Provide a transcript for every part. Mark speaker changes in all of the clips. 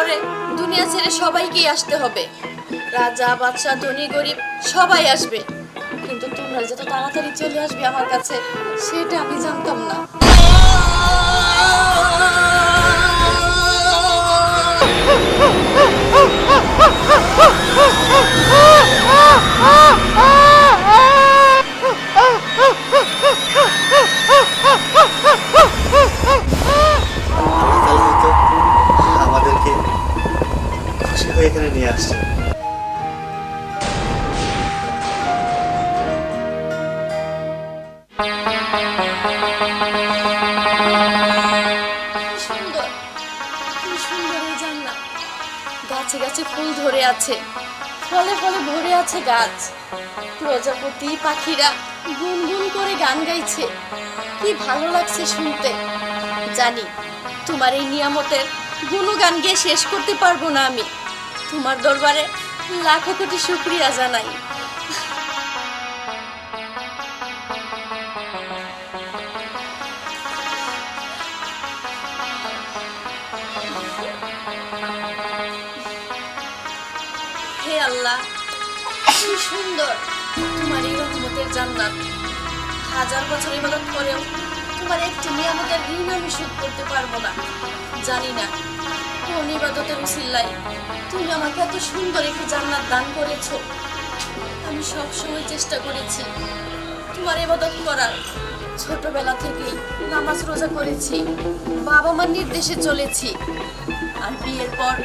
Speaker 1: পরে দুনিয়া ছেড়ে সবাইকেই আসতে হবে। রাজা বাদশা ধনী, গরিব, সবাই আসবে। কিন্তু তোমরা যত তাড়াতাড়ি চলে আসবে আমার কাছে, সেটা আমি জানতাম না।
Speaker 2: তাহলে
Speaker 1: জান্নাত গাছে গাছে ফুল ধরে আছে। ফলে ফলে ভরে আছে গাছ। প্রজাপতি, পাখিরা গুনগুন করে গান গাইছে। কি ভালো লাগছে শুনতে। জানি তোমার এই নিয়ামতের গুণগান গিয়ে শেষ করতে পারব না আমি। তোমার দরবারে লাখো কোটি শুক্রিয়া জানাই। হে আল্লাহ কি সুন্দর। তোমার এই রহমতের জান্নাত হাজার বছর ইবাদত করেও তোমার একটি নিয়ামতের ঋণ আমি শোধ করতে পারব না। জানি না কোন ইবাদতের উসিল্লায় তুমি আমাকে এত সুন্দর একটি জান্নাত দান করেছ। আমি সব সময় চেষ্টা করেছি তোমার ইবাদত করার। ছোটবেলা থেকেই নামাজ রোজা করেছি বাবা মার নির্দেশে চলেছি। আর বিয়ের পর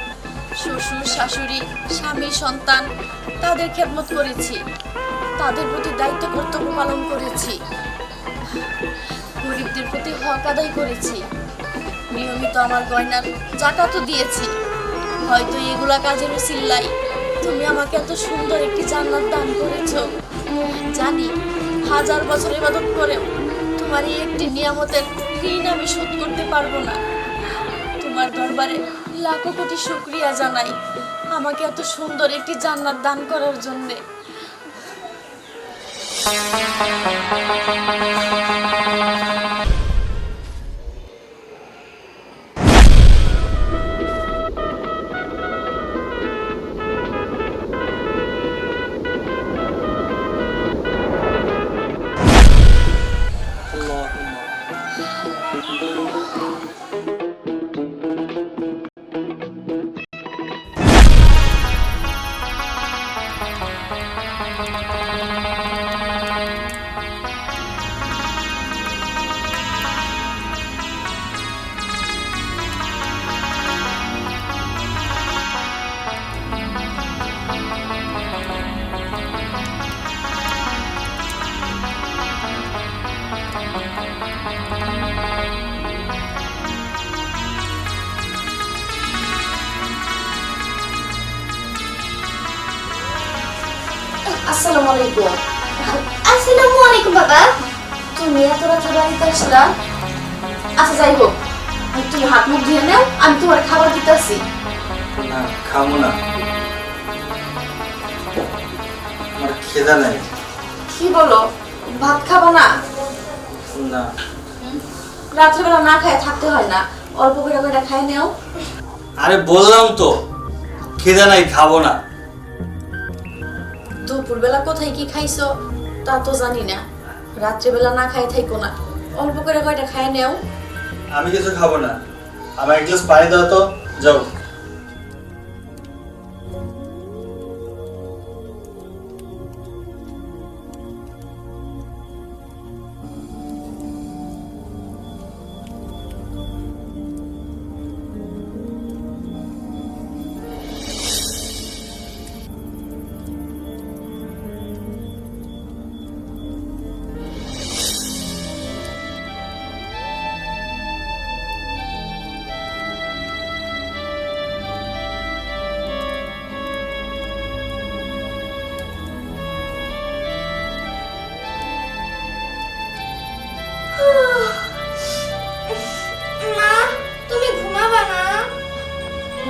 Speaker 1: শ্বশুর, শাশুড়ি, স্বামী, সন্তান তাদের খেদমত করেছি। তাদের প্রতি দায়িত্ব কর্তব্য পালন করেছি। গরিবদের প্রতি হক আদায় করেছি। নিয়মিত আমার গয়নার জাকাতও দিয়েছি। হয়তো এগুলা কাজের সিল্লাই তুমি আমাকে এত সুন্দর একটি জান্নাত দান করেছ। জানি, হাজার বছর ইবাদত করেও তোমার এই একটি নিয়ামতের ঋণ আমি শোধ করতে পারব না। তোমার দরবারে লাখো কোটি শুক্রিয়া জানাই আমাকে এত সুন্দর একটি জান্নাত দান করার জন্যে। আসসালামু আলাইকুম
Speaker 3: আসসালামু আলাইকুম বাবা।
Speaker 1: তুমি এত রাতে বাড়িতে আসলা? আচ্ছা যাই হোক। তুমি হাত মুখ ধুয়ে নাও আমি তোমার খাবার দিতেছি।
Speaker 2: না খাব না। আমার খেদা নাই।
Speaker 1: কি বলো? ভাত খাব না?
Speaker 2: না।
Speaker 1: রাত্রেবেলা না খায় থাকতে হয় না। অল্প করে করে খাই নেও।
Speaker 2: আরে বললাম তো খেদা নাই খাব না।
Speaker 1: দুপুরবেলা কোথায় কি খাইছো? তা তো জানি না। রাত্রিবেলা না খাই থাইকো না। অল্প করে কয়টা খাই নেও।
Speaker 2: আমি কিছু খাব না। আমার এক গ্লাস পানি দাও তো। যাও।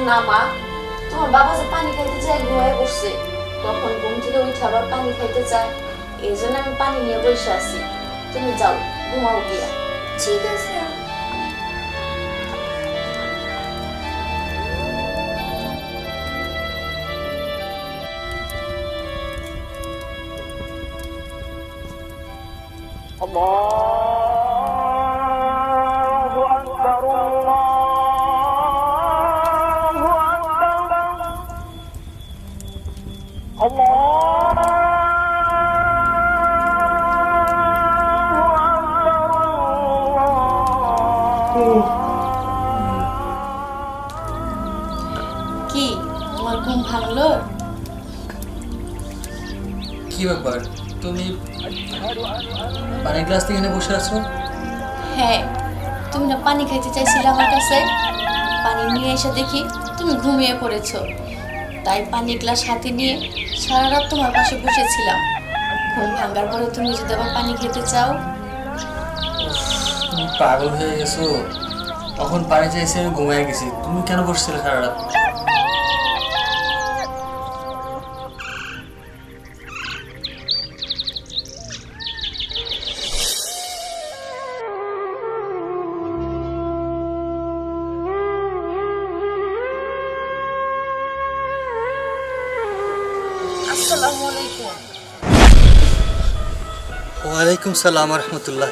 Speaker 3: না
Speaker 1: মা তোমার বাবা যে পানি খাইতে চায় ঘুমায় পড়ছে তখন ঘুম থেকে উঠে আবার পানি খাইতে চায়। এই জন্য আমি পানি নিয়ে বসে আছি। তুমি যাও ঘুমাও গিয়া।
Speaker 3: ঠিক আছে।
Speaker 1: Come.
Speaker 4: কি ব্যাপার? তুমি পানির গ্লাস থেকে এখানে বসে আছো?
Speaker 1: হ্যাঁ তুমি না পানি খাইতে চাইছিলে আমার কাছে? পানি নিয়ে এসে দেখি তুমি ঘুমিয়ে পড়েছো। তাই পানির গ্লাস হাতে নিয়ে সারা রাত তোমার পাশে বসেছিলাম। ঘুম ভাঙার পরে তুমি যদি আবার পানি খেতে চাও।
Speaker 4: তুমি পাগল হয়ে গেছো। তখন পানি চাইছে আমি ঘুমিয়ে গেছি। তুমি কেন বসছিলে সারা রাত?
Speaker 2: ওয়ালাইকুম। সালাম রহমতুল্লাহ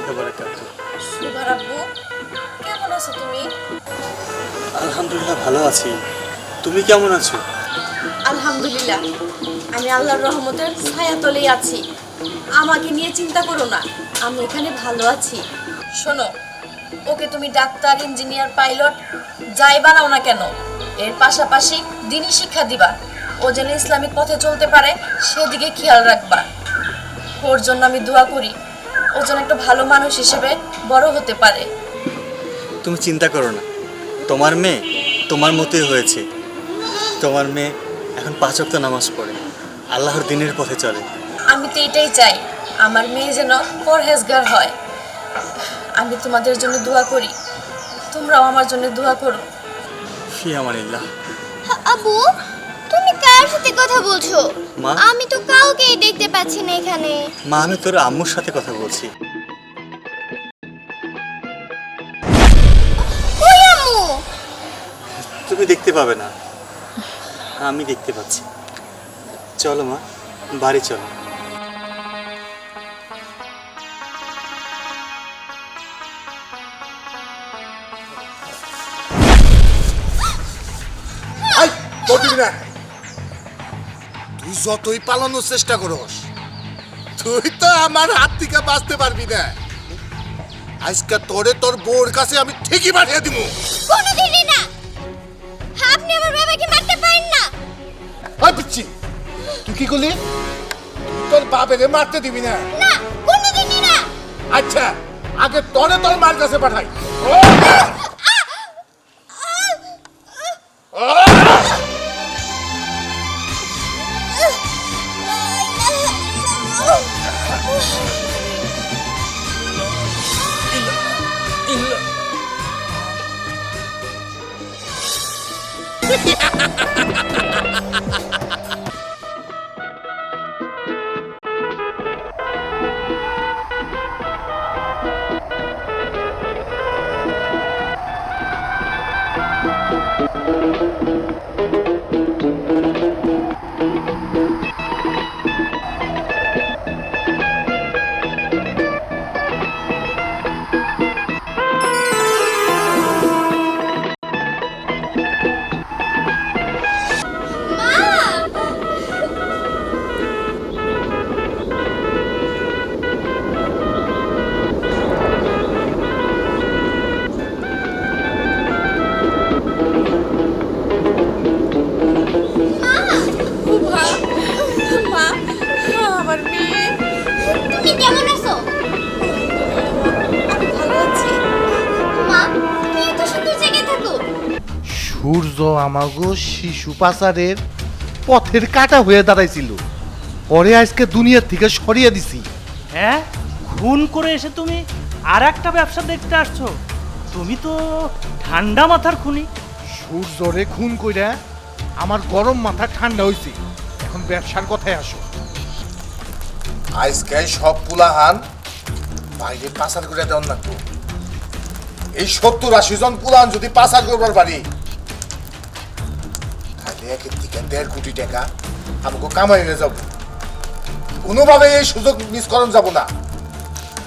Speaker 1: কেমন আছো তুমি?
Speaker 2: আলহামদুলিল্লাহ ভালো আছি। তুমি কেমন আছো?
Speaker 1: আলহামদুলিল্লাহ। আমি আল্লাহর রহমতের ছায়াতলেই আছি। আমাকে নিয়ে চিন্তা করো না আমি এখানে ভালো আছি। শোনো ওকে তুমি ডাক্তার ইঞ্জিনিয়ার পাইলট যাই বানাও না কেন এর পাশাপাশি দিনই শিক্ষা দিবা। ও যেন ইসলামিক পথে চলতে পারে সেদিকে খেয়াল রাখবা। ওর জন্য আমি দোয়া করি ও যেন একটা ভালো মানুষ হিসেবে বড় হতে পারে।
Speaker 2: তুমি চিন্তা করো না। তোমার মেয়ে তোমার মতোই হয়েছে। তোমার মেয়ে এখন পাঁচ ওয়াক্ত নামাজ পড়ে। আল্লাহর দিনের পথে চলে।
Speaker 1: আমি তো এটাই চাই আমার মেয়ে যেন পরহেজগার হয়। আমি তোমাদের জন্য দোয়া করি তোমরাও আমার জন্য দোয়া করো।
Speaker 2: ফি আমানিল্লাহ
Speaker 3: আবু তুমি কার সাথে কথা বলছো?
Speaker 2: মা?
Speaker 3: আমি তো কাউকেই দেখতে পাচ্ছি না এখানে।
Speaker 2: মা আমি তোর আম্মুর সাথে কথা বলছি।
Speaker 3: কই আম্মু?
Speaker 2: তুমি দেখতে পাবে না। আমি দেখতে পাচ্ছি। চলো মা বাড়ি চলো।
Speaker 5: আই না। তুই যতই পালানোর চেষ্টা করস তুই তো আমার হাত থেকে বাঁচতে পারবি না। আজকে তোরে তোর বউর কাছে আমি ঠিকই পাঠিয়ে দিব।
Speaker 3: কোনোদিনই না। আপনি আমার বাবাকে মারতে পারেন না।
Speaker 5: ওই পিচ্ছি তুই কি করলি? তুই তোর বাবেরে মারতে দিবি না।
Speaker 3: না কোনোদিনই না।
Speaker 5: আচ্ছা আগে তোরে তোর মার কাছে পাঠাই।
Speaker 6: আমাগো শিশু পাচারের পথের কাটা হয়ে দাঁড়াইছিল। পরে আজকে দুনিয়ার থেকে সরিয়ে দিছি।
Speaker 7: হ্যাঁ? খুন করে এসে তুমি আর একটা ব্যবসা দেখতে আসছো। তুমি তো ঠান্ডা মাথার খুনি।
Speaker 6: সূর্যরে খুন কইরা আমার গরম মাথা ঠান্ডা হইছে। এখন ব্যবসার কথায় আসো।
Speaker 5: আজকে সব পুলাহান বাইরে পাচার করে দেওয়ার লাগবো এই সত্তর আশি জন পুলাহান যদি পাচার করবার পারি তাহলে একের থেকে দেড় কোটি টাকা। আমাকে কামাই হয়ে যাব। কোনোভাবে এই সুযোগ মিস করানো যাব না।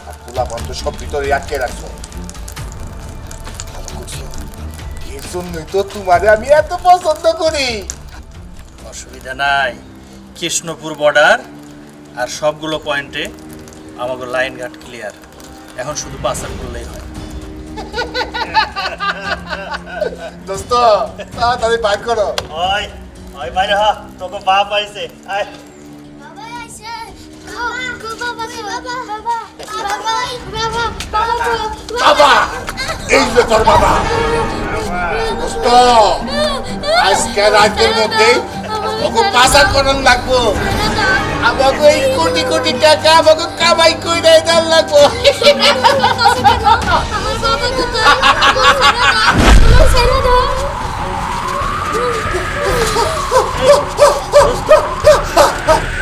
Speaker 5: আর পোলাপান তো সব ভিতরে আটকে রাখছো। এর জন্যই তো তোমারে আমি এত পছন্দ করি।
Speaker 2: অসুবিধা নাই। কৃষ্ণপুর বর্ডার আর সবগুলো পয়েন্টে আমাকে লাইন ঘাট ক্লিয়ার এখন শুধু পাসার করলেই হয়।
Speaker 5: দোস্ত তাড়াতাড়ি বাইক করো।
Speaker 2: ওই ওই বাইরে হ তোকে বাপ আইছে আয়।
Speaker 3: বাবা
Speaker 5: এই যে তোর বাবা। দোস্ত আজকে রাতের মধ্যে ওকে পাচার করার লাগবো। আমাকে এই কোটি কোটি টাকা আমাকে কামাই করে দেওয়ার লাগবো
Speaker 3: Ha ha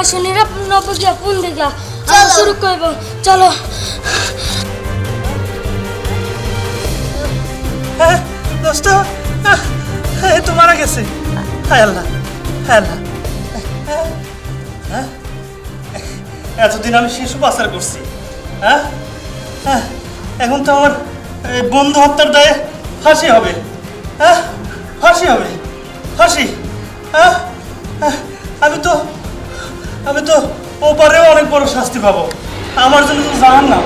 Speaker 3: নয়শো নিরানব্বই গিয়ে ফোন দেখলা আমরা শুরু করব। চলো।
Speaker 7: হ্যাঁ দোস্ত। তো মারা গেছে। হায় আল্লাহ হায় আল্লাহ। হ্যাঁ? এতদিন আমি শিশু পাচার করছি। হ্যাঁ হ্যাঁ। এখন তো আমার এই বন্ধু হত্যার দায়ে ফাঁসি হবে। হ্যাঁ ফাঁসি হবে। ফাঁসি। হ্যাঁ হ্যাঁ, আমি তো আমি তো ওপারেও অনেক বড় শাস্তি পাবো আমার জন্য তো জানান না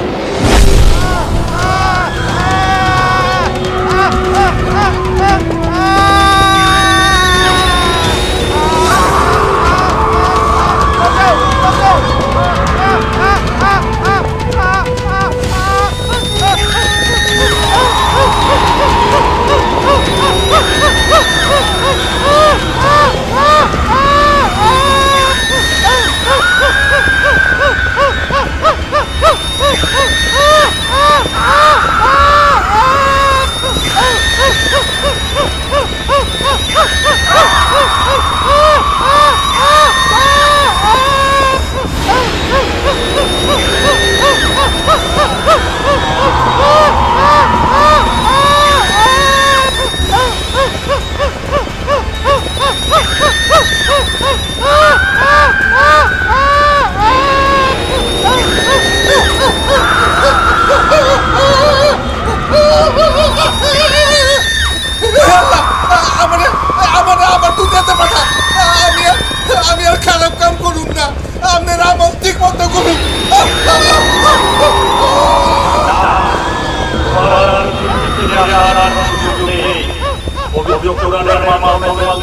Speaker 3: এত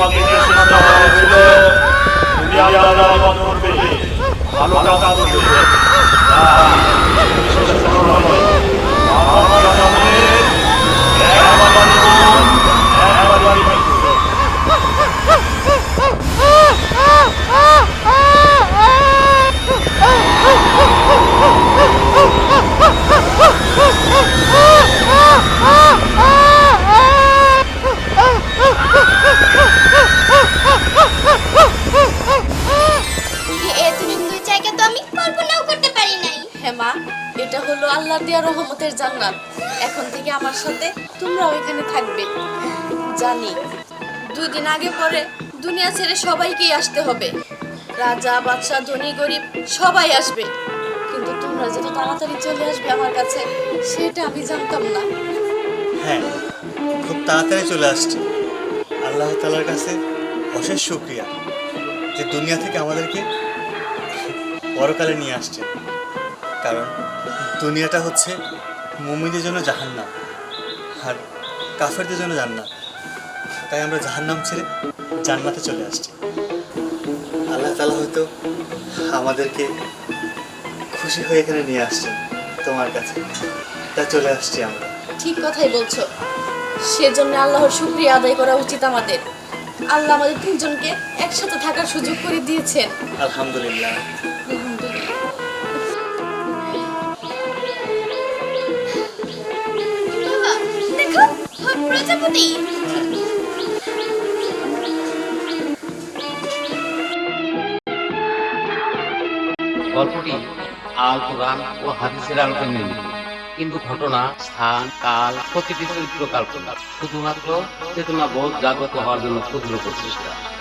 Speaker 1: রহমতের জান্নাত এখন থেকে আমার সাথে তোমরাও এখানে থাকবে। জানি দুই দিন আগে পরে দুনিয়া ছেড়ে সবাইকেই আসতে হবে। রাজা, বাদশাহ, ধনী, গরিব, সবাই আসবে। কিন্তু তোমরা যে তো তাড়াতাড়ি চলে আসবে আমার কাছে, সেটা আমি জানতাম না।
Speaker 2: হ্যাঁ খুব তাড়াতাড়ি চলে আসছি। আল্লাহ তালার কাছে অশেষ শুক্রিয়া যে দুনিয়া থেকে আমাদেরকে পরকালে নিয়ে আসছেন কারণ দুনিয়াটা হচ্ছে মুমিদের জন্য জাহান্নাম আর কাফেরদের জন্য জান্নাত। তাই আমরা জাহান্নাম ছেড়ে জান্নাতে চলে আসছি। আল্লাহ তালা হয়তো আমাদেরকে খুশি হয়ে এখানে নিয়ে আসছেন তোমার কাছে। তা চলে আসছি আমরা।
Speaker 1: ঠিক কথাই বলছো। সেজন্য আল্লাহর শুক্রিয়া আদায় করা উচিত আমাদের। আল্লাহ আমাদের তিনজনকে একসাথে থাকার সুযোগ করে দিয়েছেন।
Speaker 2: আলহামদুলিল্লাহ।
Speaker 8: গল্পটি আল কোরআন ও হাদিসের আলোকে নির্মিত। কিন্তু ঘটনা, স্থান, কাল প্রতিটি চরিত্র কাল্পনা শুধুমাত্র চেতনা বোধ জাগ্রত হওয়ার জন্য ক্ষুদ্র প্রচেষ্টা।